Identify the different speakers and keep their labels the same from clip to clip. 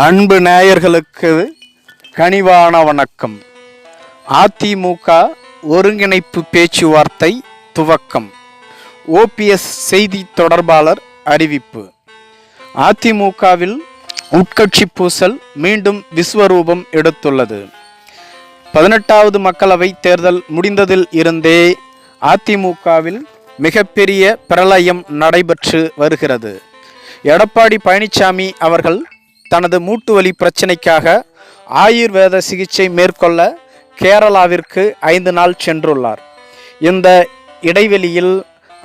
Speaker 1: அன்பு நேயர்களுக்கு கனிவான வணக்கம். அதிமுக ஒருங்கிணைப்பு பேச்சுவார்த்தை துவக்கம். ஓபிஎஸ் செய்தி தொடர்பாளர் அறிவிப்பு. அதிமுகவில் உட்கட்சி பூசல் மீண்டும் விஸ்வரூபம் எடுத்துள்ளது. பதினெட்டாவது மக்களவை தேர்தல் முடிந்ததில் இருந்தே அதிமுகவில் மிகப்பெரிய பிரளயம் நடைபெற்று வருகிறது. எடப்பாடி பழனிசாமி அவர்கள் தனது மூட்டு வலி பிரச்சனைக்காக ஆயுர்வேத சிகிச்சை மேற்கொள்ள கேரளாவிற்கு ஐந்து நாள் சென்றுள்ளார். இந்த இடைவெளியில்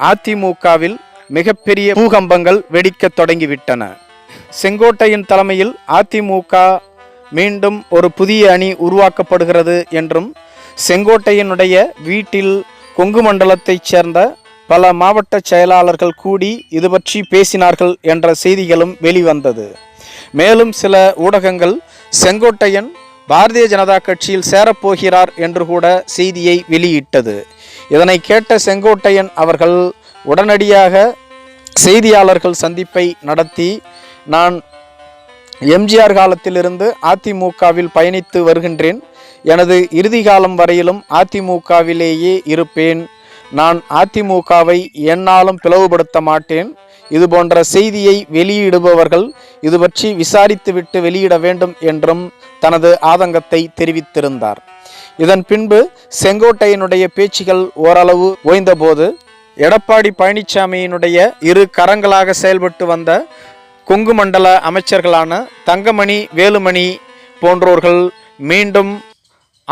Speaker 1: அதிமுகவில் மிகப்பெரிய பூகம்பங்கள் வெடிக்கத் தொடங்கிவிட்டன. செங்கோட்டையின் தலைமையில் அதிமுக மீண்டும் ஒரு புதிய அணி உருவாக்கப்படுகிறது என்றும் செங்கோட்டையினுடைய வீட்டில் கொங்கு மண்டலத்தைச் சேர்ந்த பல மாவட்ட செயலாளர்கள் கூடி இது பற்றி பேசினார்கள் என்ற செய்திகளும் வெளிவந்தது. மேலும் சில ஊடகங்கள் செங்கோட்டையன் பாரதிய ஜனதா கட்சியில் சேரப்போகிறார் என்று கூட செய்தியை வெளியிட்டது. இதனை கேட்ட செங்கோட்டையன் அவர்கள் உடனடியாக செய்தியாளர்கள் சந்திப்பை நடத்தி நான் எம்ஜிஆர் காலத்திலிருந்து அதிமுகவில் பயணித்து வருகின்றேன். எனது இறுதி காலம் வரையிலும் அதிமுகவிலேயே இருப்பேன். நான் அதிமுகவை என்னாலும் பிளவுபடுத்த மாட்டேன். இது போன்ற செய்தியை வெளியிடுபவர்கள் இது பற்றி விசாரித்துவிட்டு வெளியிட வேண்டும் என்றும் தனது ஆதங்கத்தை தெரிவித்திருந்தார். இதன் பின்பு செங்கோட்டையனுடைய பேச்சுகள் ஓரளவு ஓய்ந்தபோது எடப்பாடி பழனிசாமியினுடைய இரு கரங்களாக செயல்பட்டு வந்த கொங்கு மண்டல அமைச்சர்களான தங்கமணி வேலுமணி போன்றோர்கள் மீண்டும்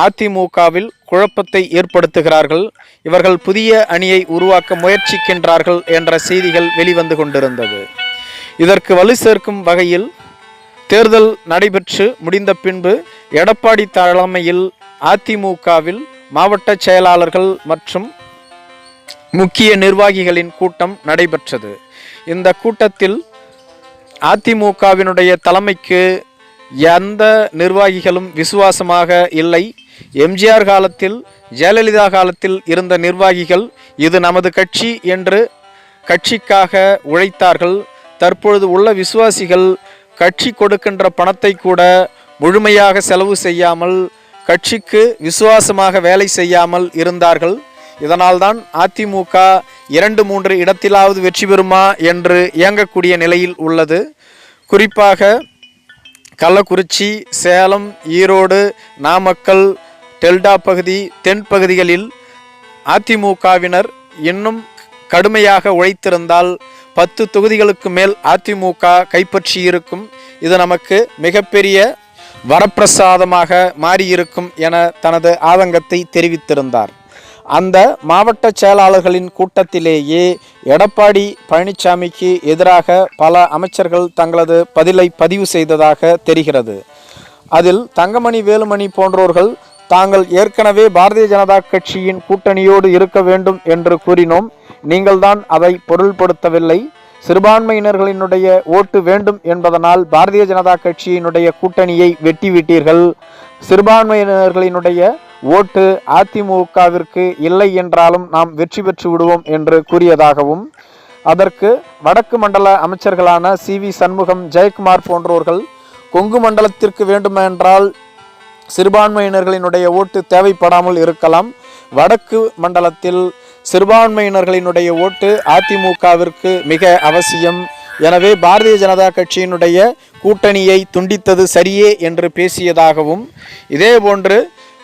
Speaker 1: அதிமுகவில் குழப்பத்தை ஏற்படுத்துகிறார்கள். இவர்கள் புதிய அணியை உருவாக்க முயற்சிக்கின்றார்கள் என்ற செய்திகள் வெளிவந்து கொண்டிருந்தது. இதற்கு வலு சேர்க்கும் வகையில் தேர்தல் நடைபெற்று முடிந்த பின்பு எடப்பாடி தலைமையில் அதிமுகவில் மாவட்ட செயலாளர்கள் மற்றும் முக்கிய நிர்வாகிகளின் கூட்டம் நடைபெற்றது. இந்த கூட்டத்தில் அதிமுகவினுடைய தலைமைக்கு எந்த நிர்வாகிகளும் விசுவாசமாக இல்லை. எம்ஜிஆர் காலத்தில் ஜெயலலிதா காலத்தில் இருந்த நிர்வாகிகள் இது நமது கட்சி என்று கட்சிக்காக உழைத்தார்கள். தற்பொழுது உள்ள விசுவாசிகள் கட்சி கொடுக்கின்ற பணத்தை கூட முழுமையாக செலவு செய்யாமல் கட்சிக்கு விசுவாசமாக வேலை செய்யாமல் இருந்தார்கள். இதனால்தான் அதிமுக இரண்டு மூன்று இடத்திலாவது வெற்றி பெறுமா என்று இயங்கக்கூடிய நிலையில் உள்ளது. குறிப்பாக கள்ளக்குறிச்சி சேலம் ஈரோடு நாமக்கல் டெல்டா பகுதி தென் பகுதிகளில் அதிமுகவினர் இன்னும் கடுமையாக உழைத்திருந்தால் பத்து தொகுதிகளுக்கு மேல் அதிமுக கைப்பற்றியிருக்கும். இது நமக்கு மிகப்பெரிய வரப்பிரசாதமாக மாறியிருக்கும் என தனது ஆதங்கத்தை தெரிவித்திருந்தார். அந்த மாவட்ட செயலாளர்களின் கூட்டத்திலேயே எடப்பாடி பழனிசாமிக்கு எதிராக பல அமைச்சர்கள் தங்களது பதிலை பதிவு செய்ததாக தெரிகிறது. அதில் தங்கமணி வேலுமணி போன்றோர்கள் தாங்கள் ஏற்கனவே பாரதிய ஜனதா கட்சியின் கூட்டணியோடு இருக்க வேண்டும் என்று கூறினோம். நீங்கள்தான் அதை பொருள்படுத்தவில்லை. சிறுபான்மையினர்களினுடைய ஓட்டு வேண்டும் என்பதனால் பாரதிய ஜனதா கட்சியினுடைய கூட்டணியை வெட்டிவிட்டீர்கள். சிறுபான்மையினர்களினுடைய ஓட்டு அதிமுகவிற்கு இல்லை என்றாலும் நாம் வெற்றி பெற்று விடுவோம் என்று கூறியதாகவும் அதற்கு வடக்கு மண்டல அமைச்சர்களான சி வி சண்முகம் ஜெயக்குமார் போன்றோர்கள் கொங்கு மண்டலத்திற்கு வேண்டுமென்றால் சிறுபான்மையினர்களினுடைய ஓட்டு தேவைப்படாமல் இருக்கலாம். வடக்கு மண்டலத்தில் சிறுபான்மையினர்களினுடைய ஓட்டு அதிமுகவிற்கு மிக அவசியம். எனவே பாரதிய ஜனதா கட்சியினுடைய கூட்டணியை துண்டித்தது சரியே என்று பேசியதாகவும் இதேபோன்று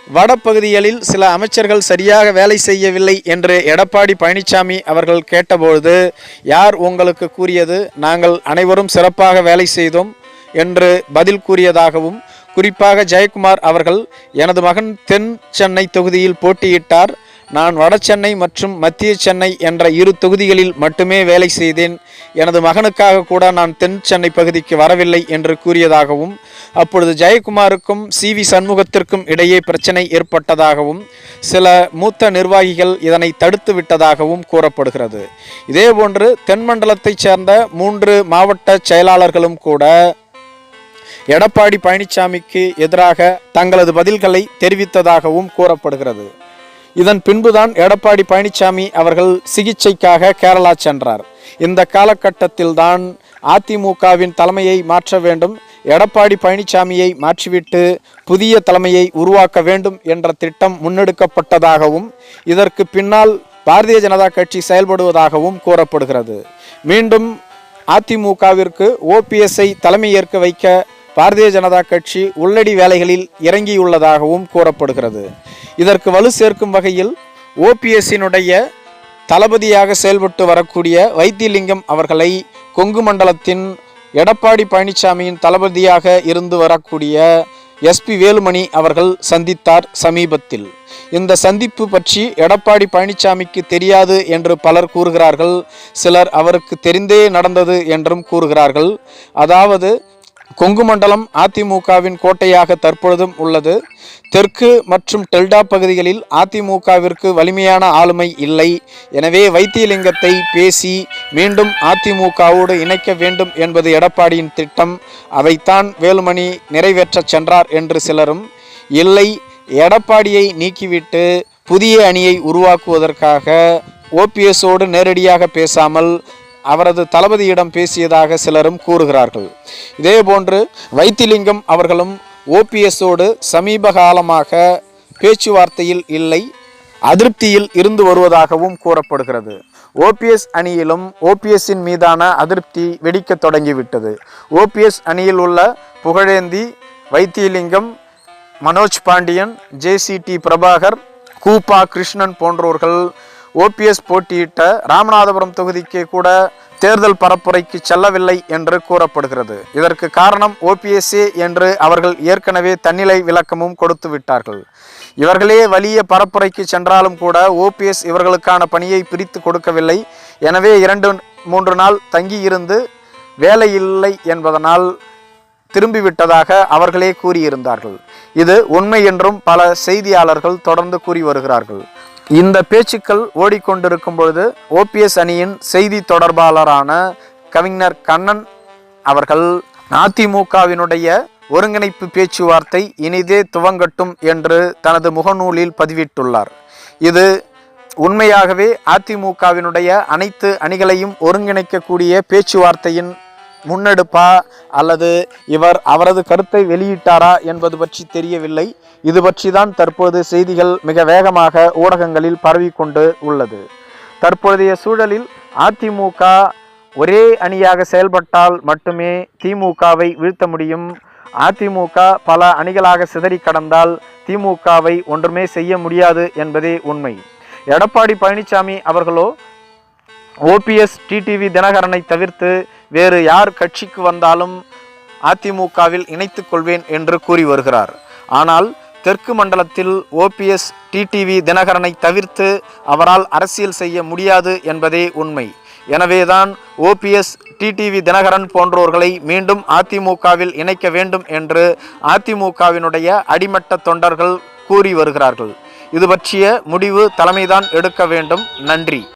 Speaker 1: வடப்பகுதிகளில் சில அமைச்சர்கள் சரியாக வேலை செய்யவில்லை என்று எடப்பாடி பழனிசாமி அவர்கள் கேட்டபொழுது யார் உங்களுக்கு கூறியது? நாங்கள் அனைவரும் சிறப்பாக வேலை செய்தோம் என்று பதில் கூறியதாகவும் குறிப்பாக ஜெயக்குமார் அவர்கள் எனது மகன் தென் சென்னை தொகுதியில் போட்டியிட்டார். நான் வட சென்னை மற்றும் மத்திய சென்னை என்ற இரு தொகுதிகளில் மட்டுமே வேலை செய்தேன். எனது மகனுக்காக கூட நான் தென் சென்னை பகுதிக்கு வரவில்லை என்று கூறியதாகவும் அப்பொழுது ஜெயக்குமாருக்கும் சி வி சண்முகத்திற்கும் இடையே பிரச்சனை ஏற்பட்டதாகவும் சில மூத்த நிர்வாகிகள் இதனை தடுத்து விட்டதாகவும் கூறப்படுகிறது. இதேபோன்று தென்மண்டலத்தைச் சேர்ந்த மூன்று மாவட்ட செயலாளர்களும் கூட எடப்பாடி பழனிசாமிக்கு எதிராக தங்களது பதில்களை தெரிவித்ததாகவும் கூறப்படுகிறது. இதன் பின்புதான் எடப்பாடி பழனிசாமி அவர்கள் சிகிச்சைக்காக கேரளா சென்றார். இந்த காலகட்டத்தில்தான் அதிமுகவின் தலைமையை மாற்ற வேண்டும் எடப்பாடி பழனிசாமியை மாற்றிவிட்டு புதிய தலைமையை உருவாக்க வேண்டும் என்ற திட்டம் முன்னெடுக்கப்பட்டதாகவும் இதற்கு பின்னால் பாரதிய ஜனதா கட்சி செயல்படுவதாகவும் கூறப்படுகிறது. மீண்டும் அதிமுகவிற்கு ஓபிஎஸ்ஐ தலைமையேற்க வைக்க பாரதிய ஜனதா கட்சி உள்ளடி வேலைகளில் இறங்கியுள்ளதாகவும் கூறப்படுகிறது. இதற்கு வலு சேர்க்கும் வகையில் ஓபிஎஸ்ஸினுடைய தளபதியாக செயல்பட்டு வரக்கூடிய வைத்தியலிங்கம் அவர்களை கொங்கு மண்டலத்தின் எடப்பாடி பழனிசாமியின் தளபதியாக இருந்து வரக்கூடிய எஸ்பி வேலுமணி அவர்கள் சந்தித்தார் சமீபத்தில். இந்த சந்திப்பு பற்றி எடப்பாடி பழனிசாமிக்கு தெரியாது என்று பலர் கூறுகிறார்கள். சிலர் அவருக்கு தெரிந்தே நடந்தது என்றும் கூறுகிறார்கள். அதாவது கொங்கு மண்டலம் அதிமுகவின் கோட்டையாக தற்பொழுதும் உள்ளது. தெற்கு மற்றும் டெல்டா பகுதிகளில் அதிமுகவிற்கு வலிமையான ஆளுமை இல்லை. எனவே வைத்தியலிங்கத்தை பேசி மீண்டும் அதிமுகவோடு இணைக்க வேண்டும் என்பது எடப்பாடியின் திட்டம். அதைத்தான் வேலுமணி நிறைவேற்றச் சென்றார் என்று சிலரும். இல்லை எடப்பாடியை நீக்கிவிட்டு புதிய அணியை உருவாக்குவதற்காக ஓபிஎஸோடு நேரடியாக பேசாமல் அவரது தளபதியிடம் பேசியதாக சிலரும் கூறுகிறார்கள். இதேபோன்று வைத்திலிங்கம் அவர்களும் ஓபிஎஸோடு சமீப காலமாக பேச்சுவார்த்தையில் இல்லை அதிருப்தியில் இருந்து வருவதாகவும் கூறப்படுகிறது. ஓபிஎஸ் அணியிலும் ஓபிஎஸ்ஸின் மீதான அதிருப்தி வெடிக்கத் தொடங்கிவிட்டது. ஓபிஎஸ் அணியில் உள்ள புகழேந்தி வைத்தியலிங்கம் மனோஜ் பாண்டியன் ஜேசிடி பிரபாகர் கூப்பா கிருஷ்ணன் போன்றோர்கள் ஓபிஎஸ் போட்டியிட்ட ராமநாதபுரம் தொகுதிக்கு கூட தேர்தல் பரப்புரைக்கு செல்லவில்லை என்று கூறப்படுகிறது. இதற்கு காரணம் ஓபிஎஸ்ஏ என்று அவர்கள் ஏற்கனவே தன்னிலை விளக்கமும் கொடுத்து விட்டார்கள். இவர்களே வலிய பரப்புரைக்கு சென்றாலும் கூட ஓபிஎஸ் இவர்களுக்கான பணியை பிரித்து கொடுக்கவில்லை. எனவே இரண்டு மூன்று நாள் தங்கியிருந்து வேலை இல்லை என்பதனால் திரும்பிவிட்டதாக அவர்களே கூறியிருந்தார்கள். இது உண்மை என்றும் பல செய்தியாளர்கள் தொடர்ந்து கூறி வருகிறார்கள். இந்த பேச்சுக்கள் ஓடிக்கொண்டிருக்கும் பொழுது ஓபிஎஸ் அணியின் செய்தி தொடர்பாளரான கவிஞர் கண்ணன் அவர்கள் அதிமுகவினுடைய ஒருங்கிணைப்பு பேச்சுவார்த்தை இனிதே துவங்கட்டும் என்று தனது முகநூலில் பதிவிட்டுள்ளார். இது உண்மையாகவே அதிமுகவினுடைய அனைத்து அணிகளையும் ஒருங்கிணைக்கக்கூடிய பேச்சுவார்த்தையின் முன்னெடுப்பா அல்லது இவர் அவரது கருத்தை வெளியிட்டாரா என்பது பற்றி தெரியவில்லை. இது பற்றி தான் தற்போது செய்திகள் மிக வேகமாக ஊடகங்களில் பரவிக்கொண்டு உள்ளது. தற்போதைய சூழலில் அதிமுக ஒரே அணியாக செயல்பட்டால் மட்டுமே திமுகவை வீழ்த்த முடியும். அதிமுக பல அணிகளாக சிதறி கடந்தால் திமுகவை ஒன்றுமே செய்ய முடியாது என்பதே உண்மை. எடப்பாடி பழனிசாமி அவர்களோ ஓபிஎஸ் டிடிவி தினகரனை தவிர்த்து வேறு யார் கட்சிக்கு வந்தாலும் அதிமுகவில் இணைத்துக் கொள்வேன் என்று கூறி வருகிறார். ஆனால் தெற்கு மண்டலத்தில் ஓபிஎஸ் டிடிவி தினகரனை தவிர்த்து அவரால் அரசியல் செய்ய முடியாது என்பதே உண்மை. எனவேதான் ஓபிஎஸ் டிடிவி தினகரன் போன்றோர்களை மீண்டும் அதிமுகவில் இணைக்க வேண்டும் என்று அதிமுகவினுடைய அடிமட்ட தொண்டர்கள் கூறி வருகிறார்கள். இது பற்றிய முடிவு தலைமைதான் எடுக்க வேண்டும். நன்றி.